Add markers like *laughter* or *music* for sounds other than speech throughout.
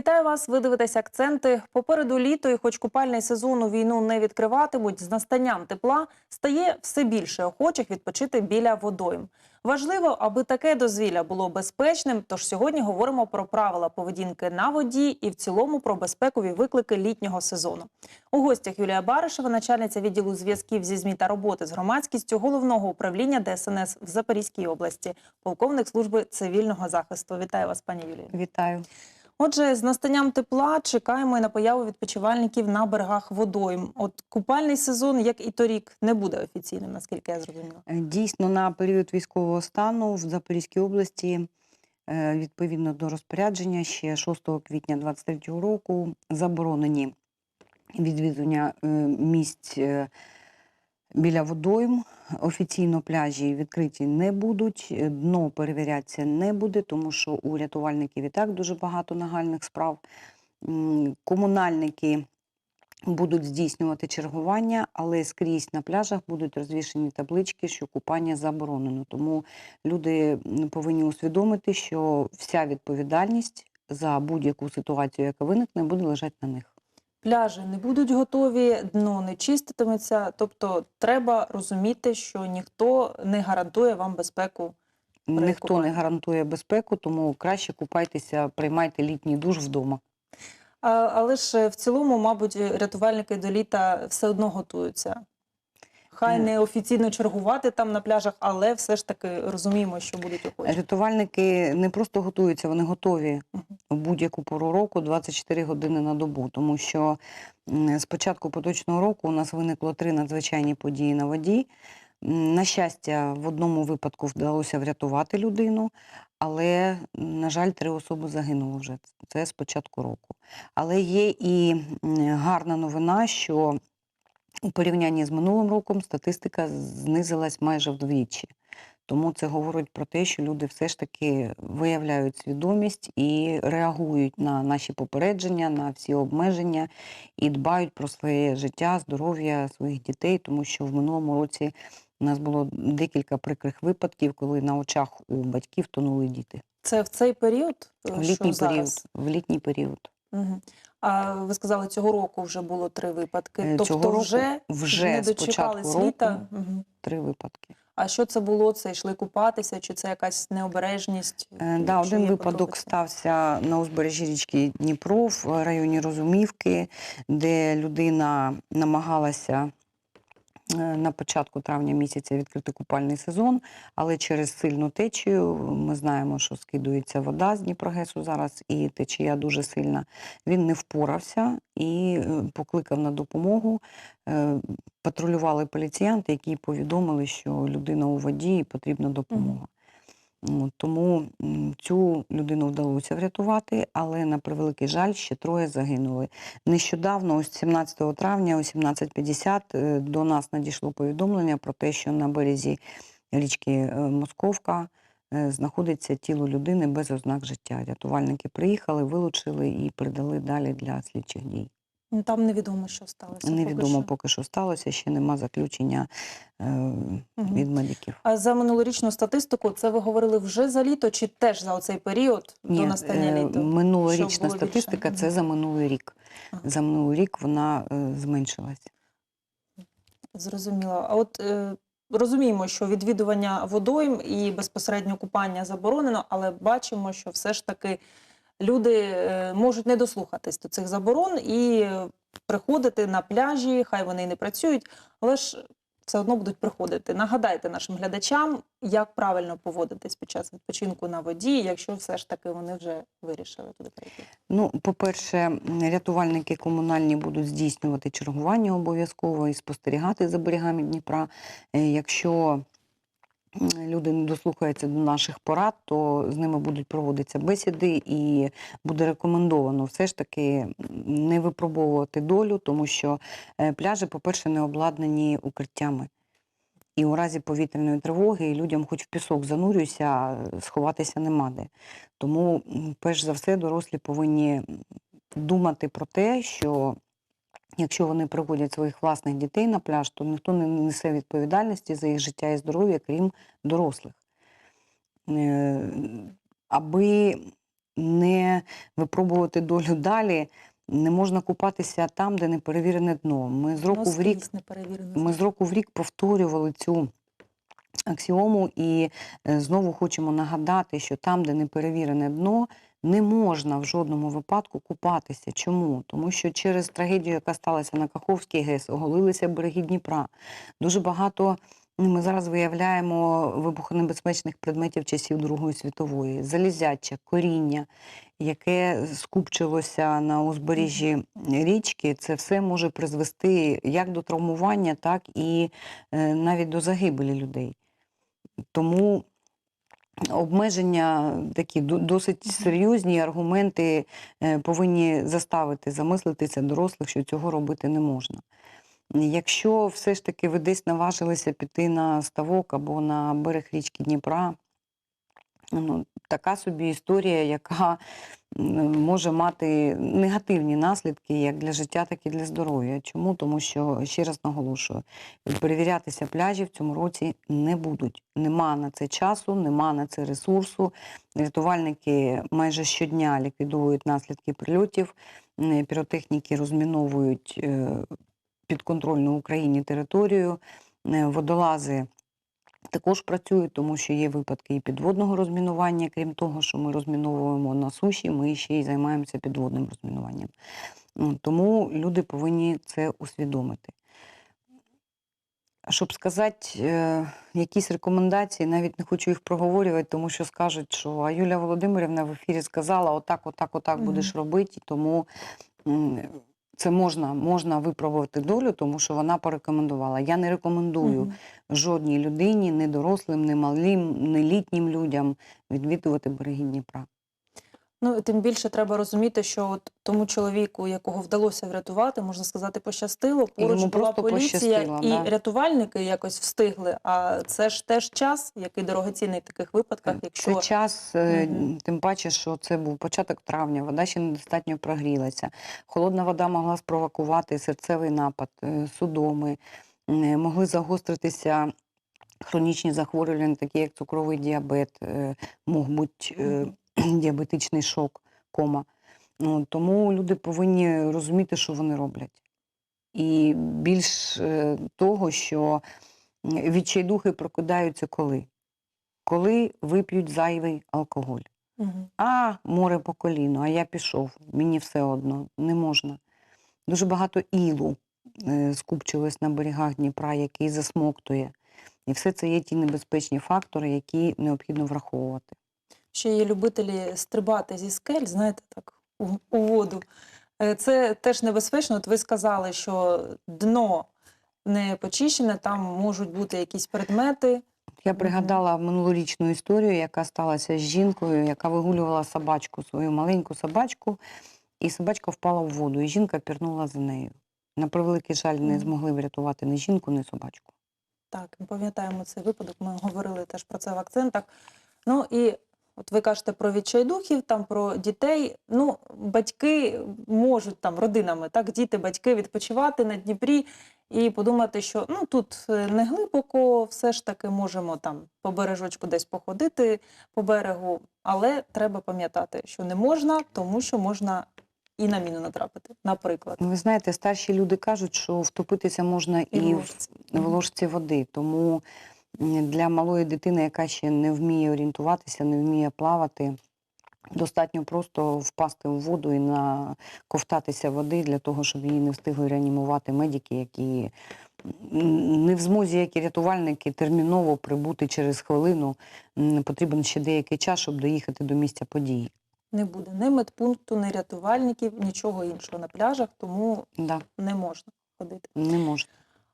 Вітаю вас. Ви дивитесь акценти. Попереду літо, і хоч купальний сезон у війну не відкриватимуть, з настанням тепла стає все більше охочих відпочити біля водойм. Важливо, аби таке дозвілля було безпечним. Тож сьогодні говоримо про правила поведінки на воді і в цілому про безпекові виклики літнього сезону. У гостях Юлія Баришева, начальниця відділу зв'язків зі ЗМІ та роботи з громадськістю головного управління ДСНС в Запорізькій області, полковник служби цивільного захисту. Вітаю вас, пані Юлію. Вітаю. Отже, з настанням тепла чекаємо і на появу відпочивальників на берегах водойм. От купальний сезон, як і торік, не буде офіційним, наскільки я зрозуміла. Е, Дійсно, на період військового стану в Запорізькій області, е, відповідно до розпорядження, ще 6 квітня 2023 року заборонені відвідування е, місць біля водойм. Офіційно пляжі відкриті не будуть, дно перевірятися не буде, тому що у рятувальників і так дуже багато нагальних справ. Комунальники будуть здійснювати чергування, але скрізь на пляжах будуть розвішені таблички, що купання заборонено. Тому люди повинні усвідомити, що вся відповідальність за будь-яку ситуацію, яка виникне, буде лежати на них. Пляжі не будуть готові, дно не чиститиметься. Тобто, треба розуміти, що ніхто не гарантує вам безпеку. Ніхто не гарантує безпеку, тому краще купайтеся, приймайте літній душ вдома. А, але ж в цілому, мабуть, рятувальники до літа все одно готуються. Хай не офіційно чергувати там на пляжах, але все ж таки розуміємо, що будуть охочі. Рятувальники не просто готуються, вони готові в будь-яку пору року 24 години на добу, тому що з початку поточного року у нас виникло три надзвичайні події на воді. На щастя, в одному випадку вдалося врятувати людину, але, на жаль, три особи загинуло вже. Це з початку року. Але є і гарна новина, що у порівнянні з минулим роком статистика знизилась майже вдвічі. Тому це говорить про те, що люди все ж таки виявляють свідомість і реагують на наші попередження, на всі обмеження і дбають про своє життя, здоров'я своїх дітей, тому що в минулому році у нас було декілька прикрих випадків, коли на очах у батьків тонули діти. Це в цей період? е, В що літній зараз? період. В літній період. Угу. А ви сказали, цього року вже було три випадки. Цього Тобто цього року вже, вже не дочекали літа. Угу. Три випадки. А що це було? Це йшли купатися, чи це якась необережність? Е, Да, один випадок подробиці? стався на узбережжі річки Дніпро в районі Розумівки, де людина намагалася е, на початку травня місяця відкрити купальний сезон, але через сильну течію ми знаємо, що скидується вода з Дніпрогесу зараз, і течія дуже сильна. Він не впорався і е, покликав на допомогу. Е, Патрулювали поліціянти, які повідомили, що людина у воді і потрібна допомога. Тому цю людину вдалося врятувати, але на превеликий жаль, ще троє загинули. Нещодавно, ось 17 травня, о 17.50, е, до нас надійшло повідомлення про те, що на березі річки е, Московка е, знаходиться тіло людини без ознак життя. Рятувальники приїхали, вилучили і передали далі для слідчих дій. Ну, Там невідомо, що сталося. поки Невідомо що. поки що сталося, ще нема заключення е, Мгм. від медиків. А за минулорічну статистику, це ви говорили вже за літо, чи теж за цей період до настання е, літа? минулорічна було більше. статистика це за минулий рік. Ага. За минулий рік вона е, зменшилась. Зрозуміло. А от е, розуміємо, що відвідування водойм і безпосередньо купання заборонено, але бачимо, що все ж таки люди е, можуть не дослухатись до цих заборон і приходити на пляжі, хай вони і не працюють, але ж все одно будуть приходити. Нагадайте нашим глядачам, як правильно поводитись під час відпочинку на воді, якщо все ж таки вони вже вирішили туди перейти. Ну, по-перше, рятувальники комунальні будуть здійснювати чергування обов'язково і спостерігати за берегами Дніпра. Е, Якщо люди не дослухаються до наших порад, то з ними будуть проводитися бесіди, і буде рекомендовано все ж таки не випробовувати долю, тому що е, пляжі, по-перше, не обладнані укриттями. І у разі повітряної тривоги людям хоч в пісок занурюйся, а сховатися нема де. Тому, перш за все, дорослі повинні думати про те, що якщо вони приводять своїх власних дітей на пляж, то ніхто не несе відповідальності за їх життя і здоров'я, крім дорослих. Е, Аби не випробувати долю далі. Не можна купатися там, де не перевірене дно. Ми з року в рік ми з року в рік повторювали цю аксіому і е, знову хочемо нагадати, що там, де неперевірене дно, не можна в жодному випадку купатися. Чому? Тому що через трагедію, яка сталася на Каховській ГЕС, оголилися береги Дніпра. Дуже багато ну, ми зараз виявляємо вибухонебезпечних предметів часів Другої світової, залізяча, коріння, яке скупчилося на узбережжі річки. Це все може призвести як до травмування, так і е, навіть до загибелі людей. Тому обмеження такі досить серйозні аргументи е, повинні заставити замислитися дорослих, що цього робити не можна. Якщо все ж таки ви десь наважилися піти на ставок або на берег річки Дніпра, ну, така собі історія, яка може мати негативні наслідки як для життя, так і для здоров'я. Чому? Тому що, ще раз наголошую, перевірятися пляжі в цьому році не будуть. Нема на це часу, нема на це ресурсу. Рятувальники майже щодня ліквідовують наслідки прильотів, піротехніки розміновують е, підконтрольну Україні територію, е, водолази також працюють, тому що є випадки і підводного розмінування. Крім того, що ми розміновуємо на суші, ми ще й займаємося підводним розмінуванням. Ну, Тому люди повинні це усвідомити. Щоб сказати е, якісь рекомендації, навіть не хочу їх проговорювати, тому що скажуть, що а Юлія Володимирівна в ефірі сказала, отак, отак, отак Мгм. будеш робити. Тому це можна, можна випробувати долю, тому що вона порекомендувала. Я не рекомендую Мгм. жодній людині, не дорослим, не малим, не літнім людям відвідувати берегінні Дніпра. Ну тим більше треба розуміти, що от тому чоловіку, якого вдалося врятувати, можна сказати, пощастило. Поруч була поліція і да. рятувальники якось встигли. А це ж теж час, який дорогоцінний в таких випадках, якщо Це час, е, Мгм. тим паче, що це був початок травня, вода ще недостатньо прогрілася. Холодна вода могла спровокувати серцевий напад, е, судоми, е, могли загостритися хронічні захворювання, такі як цукровий діабет, е, мог бути е, *clears throat* діабетичний шок, кома. Ну, тому люди повинні розуміти, що вони роблять. І більш е, того, що відчайдухи прокидаються коли? Коли вип'ють зайвий алкоголь. Мгм. А, море по коліно, а я пішов, мені все одно, не можна. Дуже багато ілу е, скупчилось на берегах Дніпра, який засмоктує. І все це є ті небезпечні фактори, які необхідно враховувати. Ще є любителі стрибати зі скель, знаєте, так у, у воду. Е, Це теж небезпечно. От ви сказали, що дно не почищене, там можуть бути якісь предмети. Я пригадала минулорічну історію, яка сталася з жінкою, яка вигулювала собачку, свою маленьку собачку, і собачка впала в воду, і жінка пірнула за нею. На превеликий жаль, не змогли врятувати ні жінку, ні собачку. Так, ми пам'ятаємо цей випадок, ми говорили теж про це в акцентах. Ну і от ви кажете про відчайдухів, там про дітей. Ну, батьки можуть там родинами, так, діти, батьки відпочивати на Дніпрі і подумати, що ну тут е, не глибоко, все ж таки можемо там по бережочку десь походити по берегу, але треба пам'ятати, що не можна, тому що можна і на міну натрапити, наприклад. Ви знаєте, старші люди кажуть, що втопитися можна і, І в в, ложці. води. Тому для малої дитини, яка ще не вміє орієнтуватися, не вміє плавати, достатньо просто впасти в воду і наковтатися води для того, щоб її не встигли реанімувати медики, які не в змозі, як і рятувальники, терміново прибути через хвилину. Потрібен ще деякий час, щоб доїхати до місця події. Не буде ні медпункту, ні рятувальників, нічого іншого на пляжах, тому Да, не можна ходити. не можна.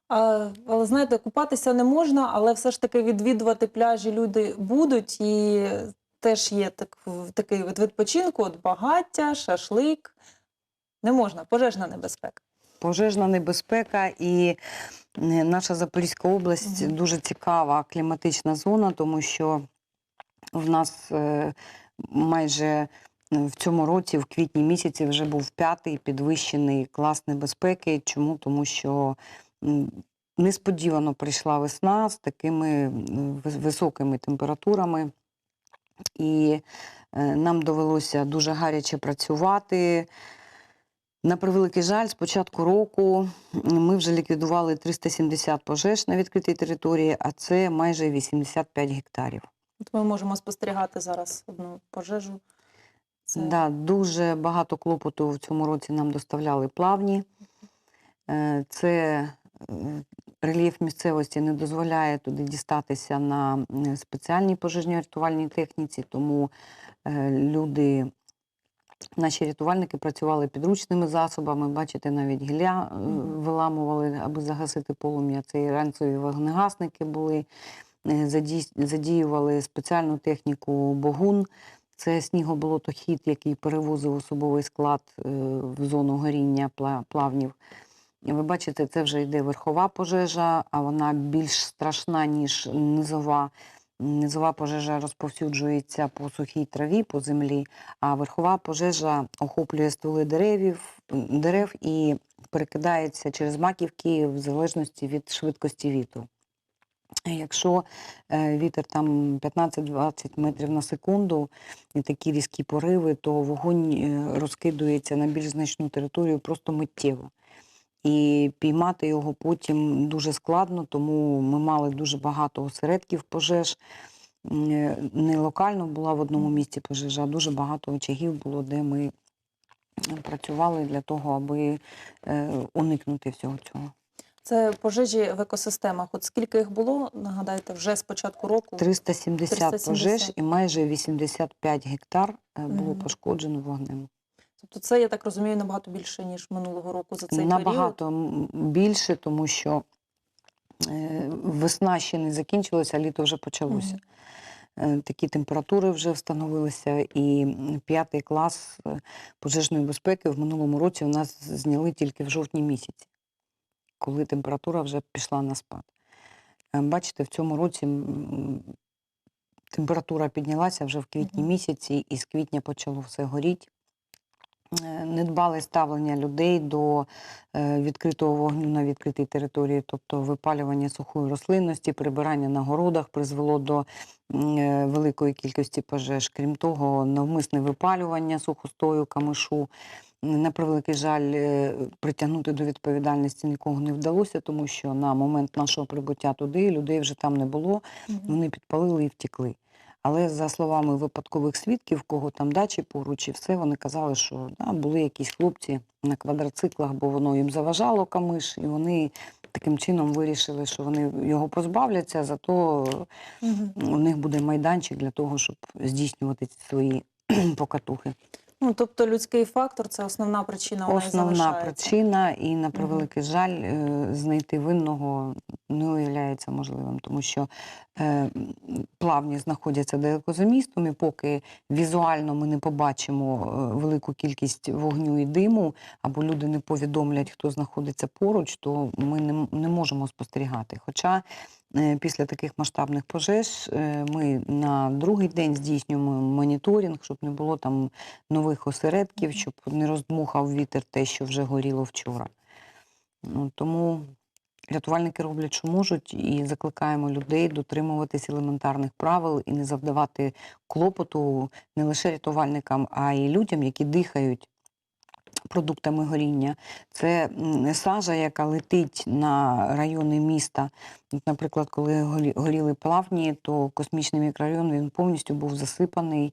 А, але знаєте, купатися не можна, але все ж таки відвідувати пляжі люди будуть. І теж є так, такий вид відпочинку, от багаття, шашлик. Не можна, пожежна небезпека. Пожежна небезпека і е, наша Запорізька область Мгм. дуже цікава кліматична зона, тому що в нас е, майже е, в цьому році, в квітні місяці, вже був п'ятий підвищений клас небезпеки. Чому? Тому що несподівано прийшла весна з такими високими температурами. І Е, Нам довелося дуже гаряче працювати. На превеликий жаль, з початку року ми вже ліквідували 370 пожеж на відкритій території, а це майже 85 гектарів. От ми можемо спостерігати зараз одну пожежу. Це Да, дуже багато клопоту в цьому році нам доставляли плавні. Е, Це рельєф місцевості не дозволяє туди дістатися на спеціальній пожежній рятувальній техніці, тому е, люди, наші рятувальники працювали підручними засобами. Бачите, навіть гілля е, виламували, аби загасити полум'я. Це і ранцеві вогнегасники були, е, задіювали спеціальну техніку богун. Це снігоболотохід, який перевозив особовий склад в зону горіння плавнів. Ви бачите, це вже йде верхова пожежа, а вона більш страшна, ніж низова. Низова пожежа розповсюджується по сухій траві, по землі, а верхова пожежа охоплює стволи деревів, дерев і перекидається через маківки в залежності від швидкості вітру. Якщо е, вітер там 15-20 метрів на секунду і такі різкі пориви, то вогонь е, розкидується на більш значну територію просто миттєво. І піймати його потім дуже складно, тому ми мали дуже багато осередків пожеж. Е, Не локально була в одному місці пожежа, а дуже багато очагів було, де ми працювали для того, аби е, уникнути всього цього. Це пожежі в екосистемах. От скільки їх було, нагадайте, вже з початку року? 370, 370. пожеж і майже 85 гектар е, було Мгм. пошкоджено вогнем. Тобто це, я так розумію, набагато більше, ніж минулого року за цей період. Набагато більше, тому що е, весна ще не закінчилася, а літо вже почалося. Е, Такі температури вже встановилися, і п'ятий клас е, пожежної безпеки в минулому році у нас зняли тільки в жовтні місяці, коли температура вже пішла на спад. Бачите, в цьому році температура піднялася вже в квітні місяці, і з квітня почало все горіти. Е, Недбале ставлення людей до е, відкритого вогню на відкритій території, тобто випалювання сухої рослинності, прибирання на городах призвело до е, великої кількості пожеж. Крім того, навмисне випалювання сухостою камишу. На превеликий жаль, притягнути до відповідальності нікого не вдалося, тому що на момент нашого прибуття туди людей вже там не було. Вони підпалили і втекли. Але за словами випадкових свідків, кого там дачі поруч і все, вони казали, що да, були якісь хлопці на квадроциклах, бо воно їм заважало камиш, і вони таким чином вирішили, що вони його позбавляться, зато угу. у них буде майданчик для того, щоб здійснювати свої *clears throat* покатухи. Ну, тобто людський фактор це основна причина. вона і Основна залишається. причина, і на превеликий жаль, е, знайти винного не уявляється можливим, тому що е, плавні знаходяться далеко за містом, і поки візуально ми не побачимо е, велику кількість вогню і диму, або люди не повідомлять, хто знаходиться поруч, то ми не, не можемо спостерігати. Хоча після таких масштабних пожеж е, ми на другий день здійснюємо моніторинг, щоб не було там нових осередків, щоб не роздмухав вітер те, що вже горіло вчора. Ну, тому рятувальники роблять, що можуть, і закликаємо людей дотримуватись елементарних правил і не завдавати клопоту не лише рятувальникам, а й людям, які дихають. Продуктами горіння. Це сажа, яка летить на райони міста. Наприклад, коли горі- горіли плавні, то космічний мікрорайон він повністю був засипаний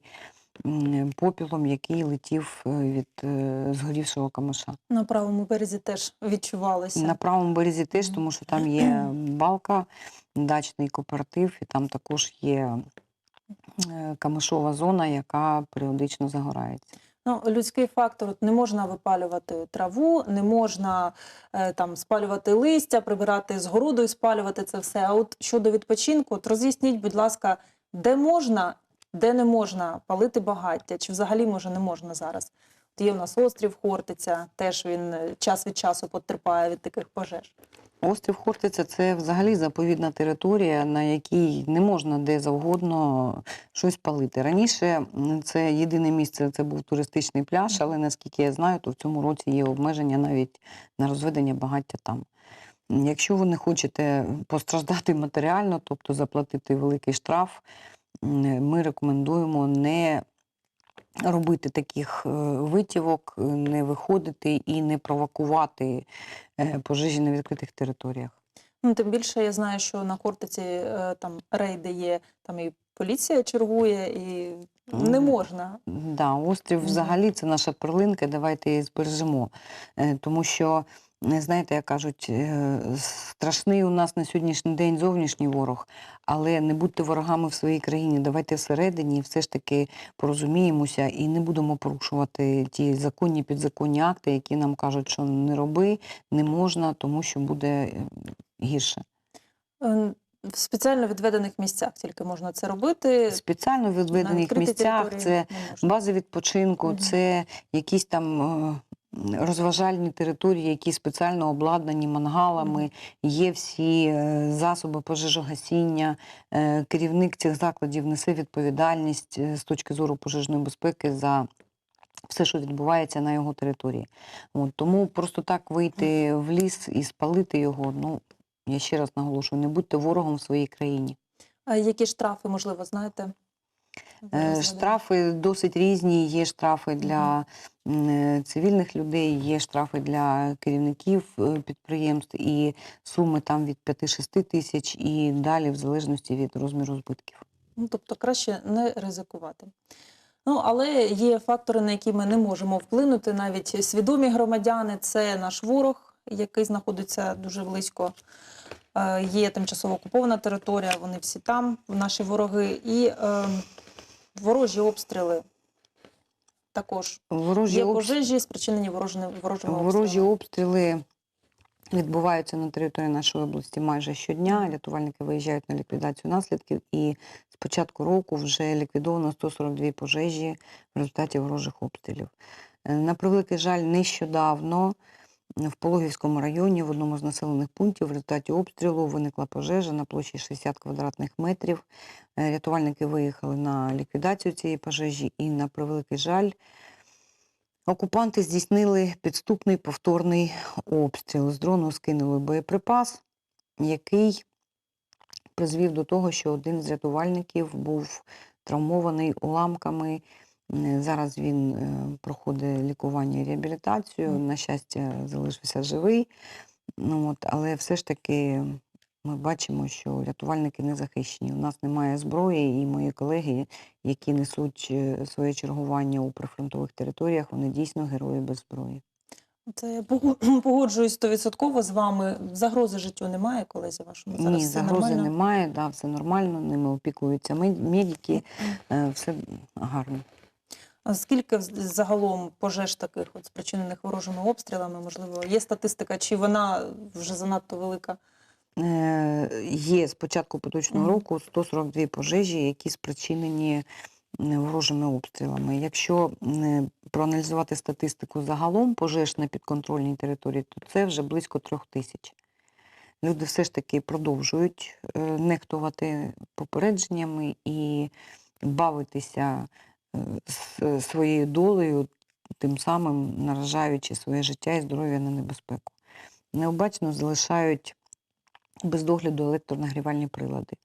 попілом, який летів е, від е, згорівшого камиша. На правому березі теж відчувалося. На правому березі теж, тому що там є балка, дачний кооператив, і там також є е, камишова зона, яка періодично загорається. Ну, людський фактор не можна випалювати траву, не можна е, там спалювати листя, прибирати з городу і спалювати це все. А от щодо відпочинку, от роз'ясніть, будь ласка, де можна, де не можна палити багаття, чи взагалі може не можна зараз? Є у нас острів Хортиця, теж він е, час від часу потерпає від таких пожеж. Острів Хортиця це взагалі заповідна територія, на якій не можна де завгодно щось палити. Раніше це єдине місце, це був туристичний пляж, але наскільки я знаю, то в цьому році є обмеження навіть на розведення багаття там. Якщо ви не хочете постраждати матеріально, тобто заплатити великий штраф, ми рекомендуємо не робити таких е, витівок, е, не виходити і не провокувати е, пожежі на відкритих територіях. Ну, тим більше я знаю, що на Хортиці е, там рейди є, там і поліція чергує, і не можна. Да, острів взагалі це наша перлинка, давайте її збережемо. Тому що, знаєте, як кажуть, е, страшний у нас на сьогоднішній день зовнішній ворог, але не будьте ворогами в своїй країні. Давайте всередині все ж таки порозуміємося і не будемо порушувати ті законні підзаконні акти, які нам кажуть, що не роби, не можна, тому що буде е, гірше. Е, В спеціально відведених місцях тільки можна це робити. Спеціально в На відведених місцях це. Бази відпочинку, Мгм. це якісь там е, розважальні території, які спеціально обладнані мангалами, є всі е, засоби пожежогасіння. Е, Керівник цих закладів несе відповідальність е, з точки зору пожежної безпеки за все, що відбувається на його території. От, тому просто так вийти в ліс і спалити його, ну, я ще раз наголошую, не будьте ворогом в своїй країні. А які штрафи, можливо, знаєте? Е? Штрафи досить різні. Є штрафи для е, цивільних людей, є штрафи для керівників е, підприємств, і суми там від 5-6 тисяч і далі, в залежності від розміру збитків. Ну, тобто краще не ризикувати. Ну, але є фактори, на які ми не можемо вплинути. Навіть свідомі громадяни це наш ворог, який знаходиться дуже близько. Є тимчасово окупована територія, вони всі там, наші вороги, і е, ворожі обстріли також. Ворожі, Є пожежі, спричинені ворожими, ворожими ворожі обстріли відбуваються на території нашої області майже щодня. Рятувальники виїжджають на ліквідацію наслідків, і з початку року вже ліквідовано 142 пожежі в результаті ворожих обстрілів. Е, На превеликий жаль, нещодавно в Пологівському районі в одному з населених пунктів в результаті обстрілу виникла пожежа на площі 60 квадратних метрів. Е, Рятувальники виїхали на ліквідацію цієї пожежі, і на превеликий жаль, окупанти здійснили підступний повторний обстріл. З дрону скинули боєприпас, який призвів до того, що один з рятувальників був травмований уламками. Е, Зараз він е, проходить лікування і реабілітацію. На щастя, залишився живий. Ну, от, але все ж таки ми бачимо, що рятувальники не захищені. У нас немає зброї, і мої колеги, які несуть е, своє чергування у прифронтових територіях, вони дійсно герої без зброї. Це я *clears throat* погоджуюсь стовідсотково з вами. Загрози життю немає, колезі вашому зараз Ні, все загрози нормально? немає, да, все нормально, ними опікуються мед- медики, все гарно. Скільки загалом пожеж таких от спричинених ворожими обстрілами? Можливо, є статистика, чи вона вже занадто велика? Е, Є з початку поточного року 142 пожежі, які спричинені ворожими обстрілами. Якщо м, проаналізувати статистику загалом пожеж на підконтрольній території, то це вже близько трьох тисяч. Люди все ж таки продовжують е, нехтувати попередженнями і бавитися е, своєю долею, тим самим наражаючи своє життя і здоров'я на небезпеку. Необачно залишають без догляду електронагрівальні прилади.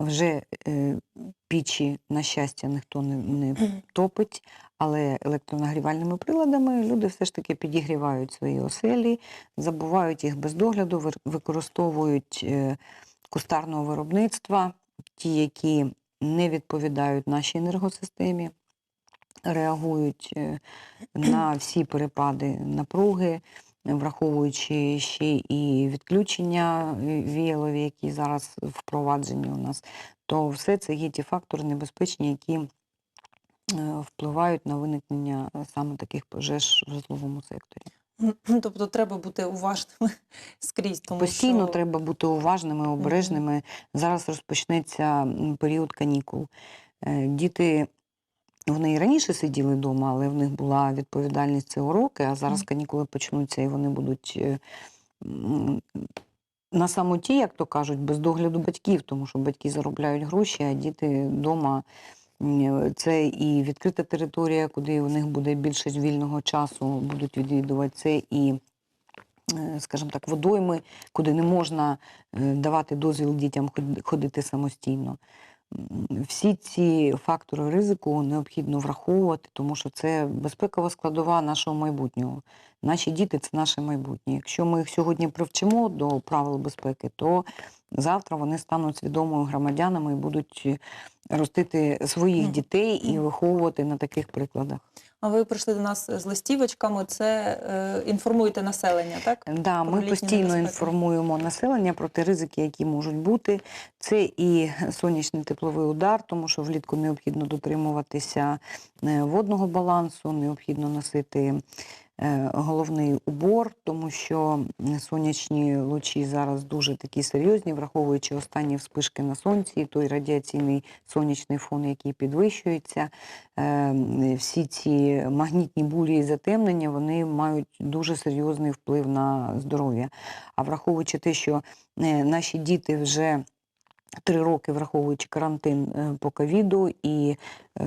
Вже е, пічі, на щастя, ніхто не, не топить, але електронагрівальними приладами люди все ж таки підігрівають свої оселі, забувають їх без догляду, використовують е, кустарного виробництва, ті, які не відповідають нашій енергосистемі, реагують е, на всі перепади напруги, враховуючи ще і відключення е, віялові, які зараз впроваджені у нас, то все це є ті фактори небезпечні, які е, впливають на виникнення саме таких пожеж в житловому секторі. Тобто треба бути уважними *laughs* скрізь, тому Постійно що треба бути уважними, обережними. Зараз розпочнеться період канікул. Діти. Вони і раніше сиділи вдома, але в них була відповідальність це уроки, а зараз канікули почнуться і вони будуть е, на самоті, як то кажуть, без догляду батьків, тому що батьки заробляють гроші, а діти вдома. Це і відкрита територія, куди у них буде більше вільного часу, будуть відвідувати це і, е, скажімо так, водойми, куди не можна е, давати дозвіл дітям ход- ходити самостійно. Всі ці фактори ризику необхідно враховувати, тому що це безпекова складова нашого майбутнього. Наші діти це наше майбутнє. Якщо ми їх сьогодні привчимо до правил безпеки, то завтра вони стануть свідомими громадянами і будуть ростити своїх дітей і виховувати на таких прикладах. Ви прийшли до нас з листівочками, це е, інформуєте населення, так? Да, про ми постійно небезпеки. інформуємо населення про ті ризики, які можуть бути. Це і сонячний тепловий удар, тому що влітку необхідно дотримуватися е, водного балансу, необхідно носити е, головний убор, тому що сонячні лучі зараз дуже такі серйозні, враховуючи останні вспишки на сонці, той радіаційний сонячний фон, який підвищується. Е, Всі ці магнітні бурі і затемнення вони мають дуже серйозний вплив на здоров'я. А враховуючи те, що е, наші діти вже три роки, враховуючи карантин е, по ковіду і е,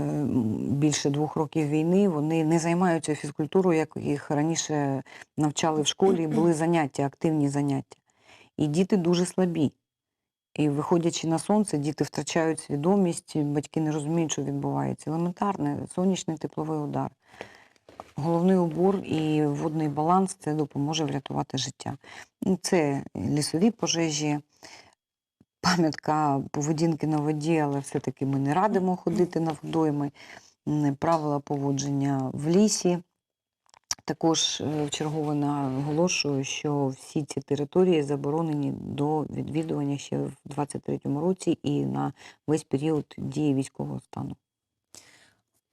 більше двох років війни, вони не займаються фізкультурою, як їх раніше навчали в школі, були заняття, активні заняття. І діти дуже слабі. І виходячи на сонце, діти втрачають свідомість, батьки не розуміють, що відбувається. Елементарне, сонячний тепловий удар. Головний убор і водний баланс це допоможе врятувати життя. Це лісові пожежі, пам'ятка поведінки на воді, але все-таки ми не радимо ходити на водойми, правила поводження в лісі. Також чергово вчергово наголошую, що всі ці території заборонені до відвідування ще в 2023 році і на весь період дії військового стану.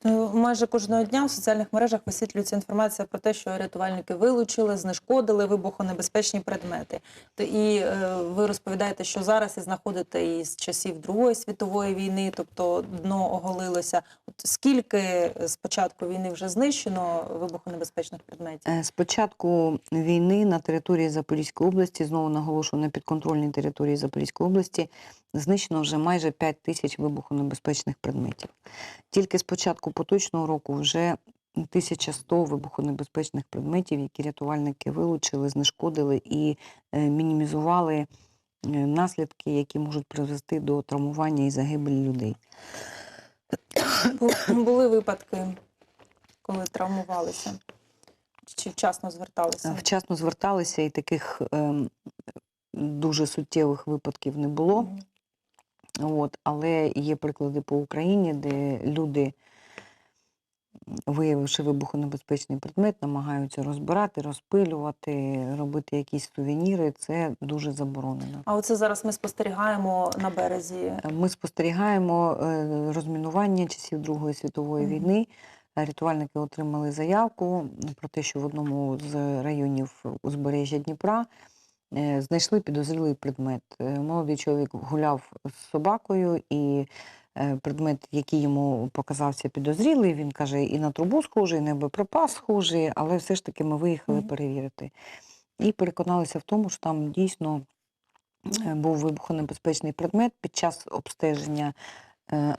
Е, Майже кожного дня в соціальних мережах висвітлюється інформація про те, що рятувальники вилучили, знешкодили вибухонебезпечні предмети. І е, ви розповідаєте, що зараз і знаходите із часів Другої світової війни, тобто дно оголилося. От скільки з початку війни вже знищено вибухонебезпечних предметів? Е, З початку війни на території Запорізької області, знову наголошую, на підконтрольній території Запорізької області, знищено вже майже 5 тисяч вибухонебезпечних предметів. Тільки з початку поточного року вже 1100 вибухонебезпечних предметів, які рятувальники вилучили, знешкодили і е, мінімізували е, наслідки, які можуть призвести до травмування і загибелі людей. Були випадки, коли травмувалися? Чи вчасно зверталися? Вчасно зверталися, і таких ем, дуже суттєвих випадків не було. Мгм. От, але є приклади по Україні, де люди, виявивши вибухонебезпечний предмет, намагаються розбирати, розпилювати, робити якісь сувеніри. Це дуже заборонено. А оце зараз ми спостерігаємо на березі. Ми спостерігаємо е, розмінування часів Другої світової Мгм. війни. Рятувальники отримали заявку про те, що в одному з районів узбережжя Дніпра е, знайшли підозрілий предмет. Е, Молодий чоловік гуляв з собакою, і е, предмет, який йому показався підозрілий, він каже, і на трубу схожий, і на боєприпас схожий, але все ж таки ми виїхали Мгм. перевірити. І переконалися в тому, що там дійсно е, був вибухонебезпечний предмет під час обстеження е,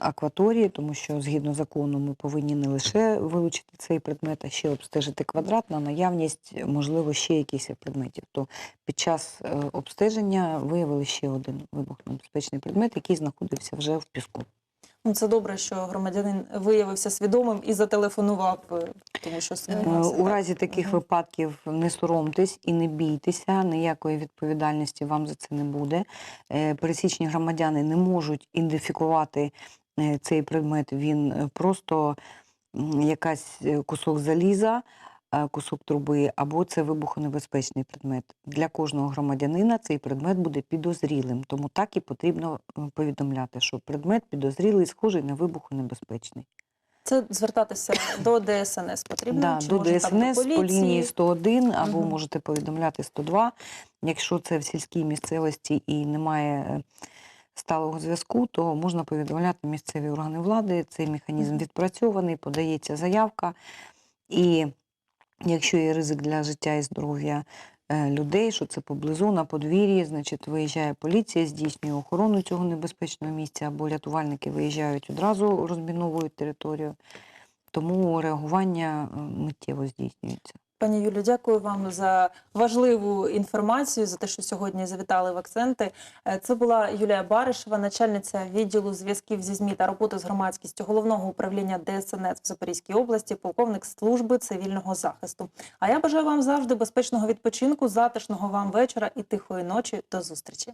акваторії, тому що згідно закону ми повинні не лише вилучити цей предмет, а ще обстежити квадрат на наявність, можливо, ще якихось предметів. То під час е, обстеження виявили ще один вибухонебезпечний предмет, який знаходився вже в піску. Ну, це добре, що громадянин виявився свідомим і зателефонував, е, тому що Е, сумнівався, У разі таких випадків не соромтесь і не бійтеся, ніякої відповідальності вам за це не буде. Е, Пересічні громадяни не можуть ідентифікувати цей предмет. Він просто якась кусок заліза, кусок труби, або це вибухонебезпечний предмет. Для кожного громадянина цей предмет буде підозрілим, тому так і потрібно е, повідомляти, що предмет підозрілий, схожий на вибухонебезпечний. Це звертатися до ДСНС потрібно? Да, Чи до може ДСНС по лінії 101 або Мгм. можете повідомляти 102. Якщо це в сільській місцевості і немає е, сталого зв'язку, то можна повідомляти місцеві органи влади. Цей механізм відпрацьований, подається заявка. І якщо є ризик для життя і здоров'я е, людей, що це поблизу на подвір'ї, значить виїжджає поліція, здійснює охорону цього небезпечного місця, або рятувальники виїжджають одразу, розміновують територію. Тому реагування е, миттєво здійснюється. Пані Юлі, дякую вам за важливу інформацію, за те, що сьогодні завітали в акценти. Е, Це була Юлія Баришева, начальниця відділу зв'язків зі ЗМІ та роботи з громадськістю головного управління ДСНС в Запорізькій області, полковник служби цивільного захисту. А я бажаю вам завжди безпечного відпочинку, затишного вам вечора і тихої ночі. До зустрічі.